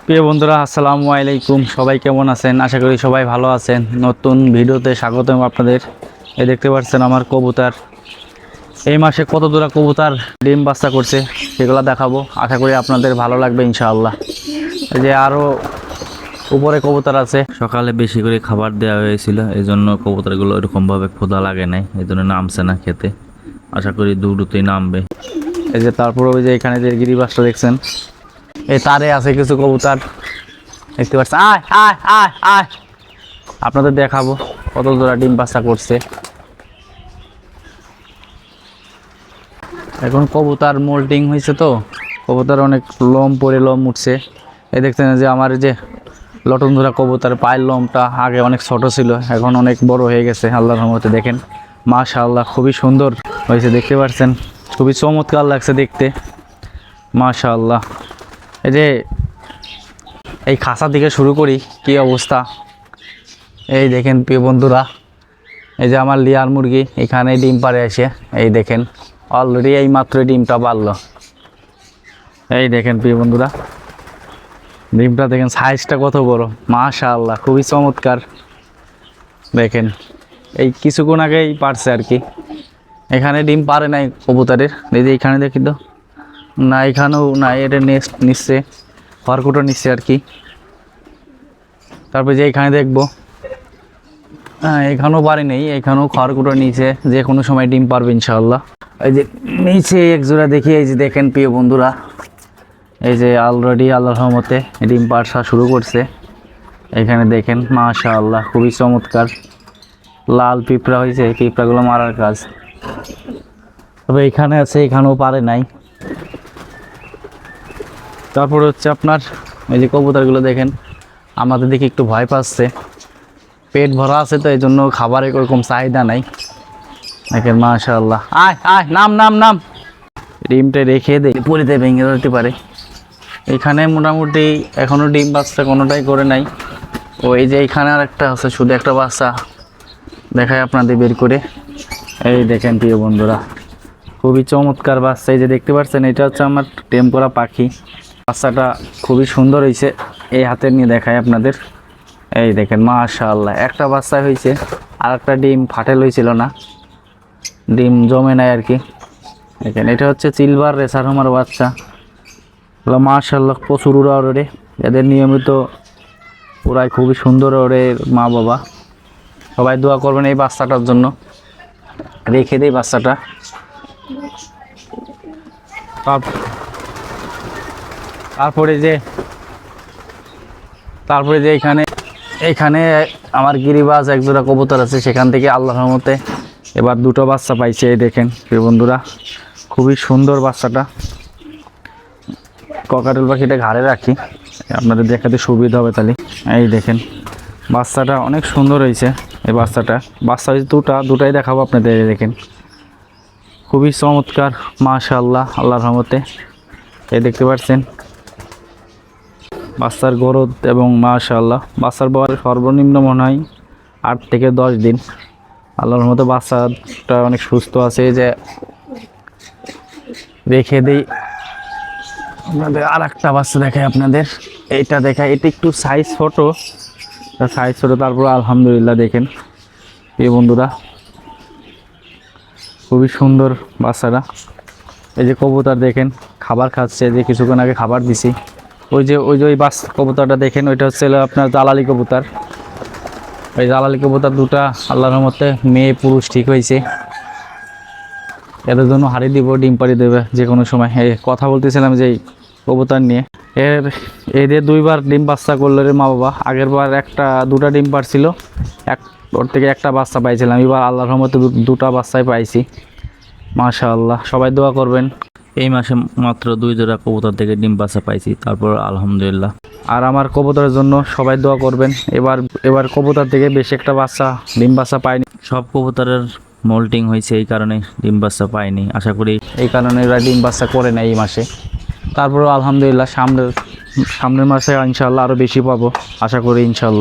প্রিয় বন্ধুরা আসসালামু আলাইকুম। সবাই কেমন আছেন? আশা করি সবাই ভালো আছেন। নতুন ভিডিওতে স্বাগতম আপনাদের। এই দেখতে পাচ্ছেন আমার কবুতর। এই মাসে কত দূরা কবুতর ডিম বাচ্চা করছে সেগুলো দেখাবো। আশা করি আপনাদের ভালো লাগবে ইনশাআল্লাহ। এই যে আরও উপরে কবুতর আছে। সকালে বেশি করে খাবার দেওয়া হয়েছিল এই জন্য কবুতরগুলো এরকমভাবে ক্ষুধা লাগে নাই এই জন্য নামছে না খেতে। আশা করি দুটোতেই নামবে। এই যে তারপরে ওই যে এখানে যে গিরিবাসটা দেখছেন এই তারে আছে কিছু কবুতর। দেখতে পাচ্ছেন? আয় আয় আয় আয়। আপনাদের দেখাবো কত জোড়া ডিম বাচ্চা করছে। এখন কবুতর মোল্টিং হয়েছে তো, কবুতর অনেক লোম পরে লোম উঠছে। এই দেখছেন যে আমার যে লটন ধরা কবুতর পায়ের লোমটা আগে অনেক ছোট ছিল, এখন অনেক বড় হয়ে গেছে, আল্লাহর রহমতে দেখেন। মাশাআল্লাহ, খুবই সুন্দর হয়েছে, দেখতে পাচ্ছেন। খুবই চমৎকার লাগছে দেখতে। মাশাআল্লাহ। এই যে এই খাসা থেকে শুরু করি, কি অবস্থা? এই দেখেন প্রিয় বন্ধুরা, এই যে আমার লিয়ার মুরগি এখানে ডিম পারে এসে এই দেখেন অলরেডি এই মাত্র ডিমটা পারল এই দেখেন প্রিয় বন্ধুরা, ডিমটা দেখেন সাইজটা কত বড়। মাশা আল্লাহ খুবই চমৎকার। দেখেন, এই কিছুক্ষণ আগেই পারছে আর কি। এখানে ডিম পারে নাই কবুতরের যে এখানে দেখি তো। না এখানেও না এটা নেক্সট নিচ্ছে খড়কুটো নিচ্ছে আর কি। তারপর যে এখানে দেখব হ্যাঁ এখানেও পারি নেই, এখানেও খড়কুটো নিচে যে কোনো সময় ডিম পারবে ইনশাল্লাহ এই যে নিচে এক জোড়া দেখি, এই যে দেখেন প্রিয় বন্ধুরা, এই যে অলরেডি আল্লাহর রহমতে ডিম পারসা শুরু করছে। এখানে দেখেন মাশা আল্লাহ খুবই চমৎকার। লাল পিঁপড়া হয়েছে পিঁপড়াগুলো মারার কাজ। তবে এখানে আছে, এখানেও পারে নাই। তারপরে হচ্ছে আপনার এই যে কবুতরগুলো দেখেন, আমাদের দিকে একটু ভয় পাচ্ছে। পেট ভরা আছে তো এই জন্য খাবারের ওরকম চাহিদা নাই। দেখেন, মাশাআল্লাহ। আয় আয়, নাম নাম নাম। ডিমটা রেখে দে, পরিতে ভেঙে যেতে পারে। এখানে মোটামুটি এখনও ডিম বাচ্চা কোনোটাই করে নাই। ও, এই যে এখানে আর একটা আছে, শুধু একটা বাচ্চা। দেখায় আপনাদের বের করে। এই দেখেন, প্রিয় বন্ধুরা, খুবই চমৎকার বাচ্চা। এই যে দেখতে পাচ্ছেন, এটা হচ্ছে আমার টেম করা পাখি। বাচ্চাটা খুবই সুন্দর হয়েছে এই হাতে নিয়ে দেখায় আপনাদের। এই দেখেন, মাশাআল্লাহ। একটা বাচ্চা হয়েছে আর একটা ডিম ফাটেল হয়েছিল না। ডিম জমে নাই আর কি দেখেন, এটা হচ্ছে সিলভার রেসার আমার বাচ্চা। এগুলো মাশাআল্লাহ, প্রচুর উড়া ওরে এদের নিয়মিত ওরাই খুবই সুন্দর ওরে মা বাবা। সবাই দোয়া করবেন এই বাচ্চাটার জন্য। রেখে দেই বাচ্চাটা। তারপরে যে তারপরে যে এখানে এখানে আমার গিরিবাজ এক জোড়া কবুতর আছে, সেখান থেকে আল্লাহ রহমতে এবার দুটো বাচ্চা পাইছে, এই দেখেন, প্রিয় বন্ধুরা। খুবই সুন্দর বাচ্চাটা। ককাটেল পাখিটা ঘাড়ে রাখি, আপনাদের দেখাতে সুবিধা হবে তাহলে। এই দেখেন, বাচ্চাটা অনেক সুন্দর হয়েছে, এই বাচ্চাটা। বাচ্চা হয়েছে দুটা, দুটাই দেখাবো আপনাদের, এই দেখেন। খুবই চমৎকার, মাশাআল্লাহ আল্লাহ রহমতে। এই দেখতে পাচ্ছেন বাচ্চার গরদ এবং মাশাআল্লাহ, বাচ্চার বয়স সর্বনিম্ন মনে হয় আট থেকে দশ দিন। আল্লাহর মতো বাচ্চাটা অনেক সুস্থ আছে যে রেখে দিই। আপনাদের আর একটা বাচ্চা দেখায় আপনাদের, এইটা দেখায় এটা একটু সাইজ ছোট সাইজ ছোট তারপর আলহামদুলিল্লাহ দেখেন। এই বন্ধুরা, খুবই সুন্দর বাচ্চারা এই যে কবুতর দেখেন, খাবার খাচ্ছে যে কিছুক্ষণ আগে খাবার দিছি। ওই যে ওই যে ওই বাস কবুতরটা দেখেন, ওইটা হচ্ছে আপনার জালালি কবুতর। ওই জালালি কবুতর দুটা আল্লাহর মতে মেয়ে পুরুষ ঠিক হয়েছে। এদের জন্য হারিয়ে দিব, ডিম পাড়ি দেবে যে কোনো সময়। কথা বলতেছিলাম যে কবুতর নিয়ে। এর, এদের দুইবার ডিম বাচ্চা করল রে মা বাবা। আগের বার একটা, দুটা ডিম পারছিল এক, ওর থেকে একটা বাচ্চা পাইছিলাম। এবার আল্লাহর দু- দুটা বাচ্চাই পাইছি। মাশাআল্লাহ, সবাই দোয়া করবেন। এই মাসে মাত্র দুই জোড়া কবুতর থেকে ডিম বাচ্চা পাইছি তারপর আলহামদুলিল্লাহ। আর আমার কবুতরের জন্য সবাই দোয়া করবেন এবার এবার কবুতর থেকে বেশি একটা বাচ্চা ডিম বাচ্চা পাইনি। সব কবুতরের মোল্টিং হয়েছে এই কারণে ডিম বাচ্চা পাইনি আশা করি এই কারণে এরা ডিম বাচ্চা করে না এই মাসে। তারপরে আলহামদুলিল্লাহ সামনের সামনের মাসে ইনশাল্লাহ আরও বেশি পাবো আশা করি ইনশাল্লাহ।